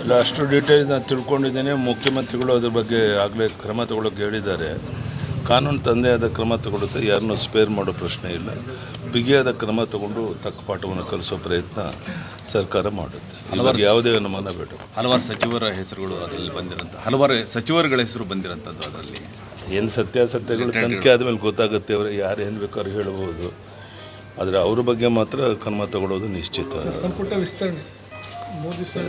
ಇಲ್ಲ ಅಷ್ಟು ಡೀಟೇಲ್ಸ್ ನಾನು ತಿಳ್ಕೊಂಡಿದ್ದೇನೆ. ಮುಖ್ಯಮಂತ್ರಿಗಳು ಅದ್ರ ಬಗ್ಗೆ ಆಗಲೇ ಕ್ರಮ ತಗೊಳ್ಳೋಕೆ ಹೇಳಿದ್ದಾರೆ. ಕಾನೂನು ತಂದೆ ಆದ ಕ್ರಮ ತಗೊಳುತ್ತೆ ಯಾರನ್ನೂ ಸ್ಪೇರ್ ಮಾಡೋ ಪ್ರಶ್ನೆ ಇಲ್ಲ. ಬಿಗಿಯಾದ ಕ್ರಮ ತಗೊಂಡು ತಕ್ಕ ಪಾಠವನ್ನು ಕಲಿಸೋ ಪ್ರಯತ್ನ ಸರ್ಕಾರ ಮಾಡುತ್ತೆ. ಹಲವಾರು ಯಾವುದೇ ಅನುಮಾನ ಬೇಡ. ಹಲವಾರು ಸಚಿವರ ಹೆಸರುಗಳು ಅದರಲ್ಲಿ ಬಂದಿರೋಂಥ ಹಲವಾರು ಸಚಿವರುಗಳ ಹೆಸರು ಬಂದಿರೋಂಥದ್ದು ಅದರಲ್ಲಿ. ಏನು ಸತ್ಯಾಸತ್ಯಗಳು ತನಿಖೆ ಆದಮೇಲೆ ಗೊತ್ತಾಗುತ್ತೆ ಅವರು. ಯಾರು ಏನು ಬೇಕಾದ್ರೂ ಹೇಳ್ಬೋದು. ಆದರೆ ಅವ್ರ ಬಗ್ಗೆ ಮಾತ್ರ ಕ್ರಮ ತಗೊಳ್ಳೋದು ನಿಶ್ಚಿತ. ಸಂಪುಟ ವಿಸ್ತರಣೆ.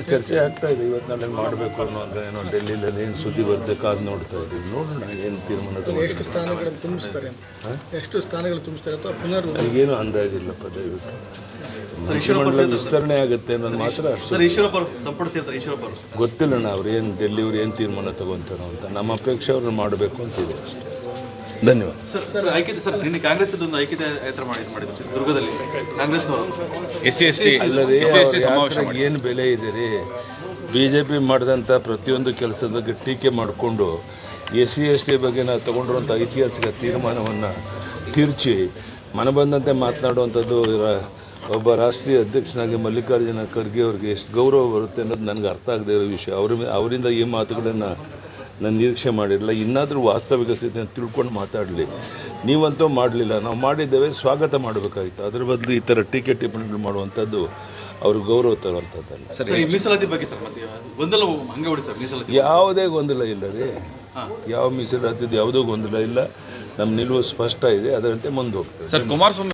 ಚರ್ಚೆ ಆಗ್ತಾ ಇದೆ ಇವತ್ತು ನಾಳೆ ಮಾಡಬೇಕು ಅನ್ನೋ ಏನೋ ಡೆಲ್ಲಿಯಲ್ಲಿ ಏನು ಸುದ್ದಿ ಬರುತ್ತೆ ಕಾದು ನೋಡ್ತಾ ಇದ್ದೀವಿ. ನೋಡೋಣ ಏನು ತೀರ್ಮಾನ. ಎಷ್ಟು ಸ್ಥಾನಗಳನ್ನು ತುಂಬಿಸ್ತಾರೆ ಎಷ್ಟು ಸ್ಥಾನಗಳು ತುಂಬಿಸ್ತಾರೆ ಅಥವಾ ಪುನರ್ ನನಗೇನು ಅಂದಾಜಿಲ್ಲಪ್ಪ ದಯವಿಟ್ಟು ವಿಸ್ತರಣೆ ಆಗುತ್ತೆ ಅನ್ನೋದು ಮಾತ್ರ ಈಶ್ವರಪ್ಪ ಅವರು ಏನು ಡೆಲ್ಲಿ ಅವ್ರು ಏನು ತೀರ್ಮಾನ ತಗೊಂತಾರೋ ಅಂತ. ನಮ್ಮ ಅಪೇಕ್ಷೆ ಅವ್ರನ್ನ ಮಾಡಬೇಕು ಅಂತಿದೆ ಅಷ್ಟೇ. ಧನ್ಯವಾದ. ಸರ್ ಸರ್ ಐಕ್ಯತೆ ಸರ್ ನಿನ್ನೆ ಕಾಂಗ್ರೆಸ್ ಒಂದು ಐಕ್ಯತೆ ಯಾತ್ರ ಮಾಡಿ ಮಾಡಿದ್ರು ದುರ್ಗದಲ್ಲಿ? ಕಾಂಗ್ರೆಸ್ನವರು? S C S T. ಅಲ್ಲದೆ ಏನು ಬೆಲೆ ಇದೆ ರೀ? ಬಿ ಜೆ ಪಿ ಮಾಡಿದಂಥ ಪ್ರತಿಯೊಂದು ಕೆಲಸದ ಬಗ್ಗೆ ಟೀಕೆ ಮಾಡಿಕೊಂಡು ಎಸ್ ಸಿ ಎಸ್ ಟಿ ಬಗ್ಗೆ ನಾವು ತಗೊಂಡಿರುವಂಥ ಐತಿಹಾಸಿಕ ತೀರ್ಮಾನವನ್ನು ತಿರುಚಿ ಮನ ಬಂದಂತೆ ಮಾತನಾಡುವಂಥದ್ದು ರ- ಒಬ್ಬ ರಾಷ್ಟ್ರೀಯ ಅಧ್ಯಕ್ಷನಾಗಿ ಮಲ್ಲಿಕಾರ್ಜುನ ಖರ್ಗೆ ಅವ್ರಿಗೆ ಎಷ್ಟು ಗೌರವ ಬರುತ್ತೆ ಅನ್ನೋದು ನನಗೆ ಅರ್ಥ ಆಗದೆ ಇರೋ ವಿಷಯ. ಅವ್ರ ಅವರಿಂದ ಈ ಮಾತುಗಳನ್ನು ನಾನು ನಿರೀಕ್ಷೆ ಮಾಡಿರಲಿಲ್ಲ. ಇನ್ನಾದರೂ ವಾಸ್ತವಿಕ ಸ್ಥಿತಿಯನ್ನು ತಿಳ್ಕೊಂಡು ಮಾತಾಡಲಿ. ನೀವಂತೂ ಮಾಡಲಿಲ್ಲ. ನಾವು ಮಾಡಿದ್ದೇವೆ ಸ್ವಾಗತ ಮಾಡಬೇಕಾಗಿತ್ತು ಅದರ ಬದಲು ಈ ಥರ ಟೀಕೆ ಟಿಪ್ಪಣಿಗಳು ಮಾಡುವಂಥದ್ದು ಅವರು ಗೌರವ ತರುವಂಥದ್ದಲ್ಲ. ಮೀಸಲಾತಿ ಬಗ್ಗೆ ಸರ್ ಮತ್ತೆ ಗೊಂದಲ ಹಂಗೆ ಹೊಡಿ ಸರ್ ಮೀಸಲಾತಿ ಯಾವುದೇ ಗೊಂದಲ ಇಲ್ಲ ರೀ. ಯಾವ ಮೀಸಲಾತಿದ್ದು ಯಾವುದೂ ಗೊಂದಲ ಇಲ್ಲ. ನಮ್ಮ ನಿಲುವು ಸ್ಪಷ್ಟ ಇದೆ. ಅದರಂತೆ ಮುಂದೆ ಹೋಗ್ತದೆ ಸರ್ ಕುಮಾರಸ್ವಾಮಿ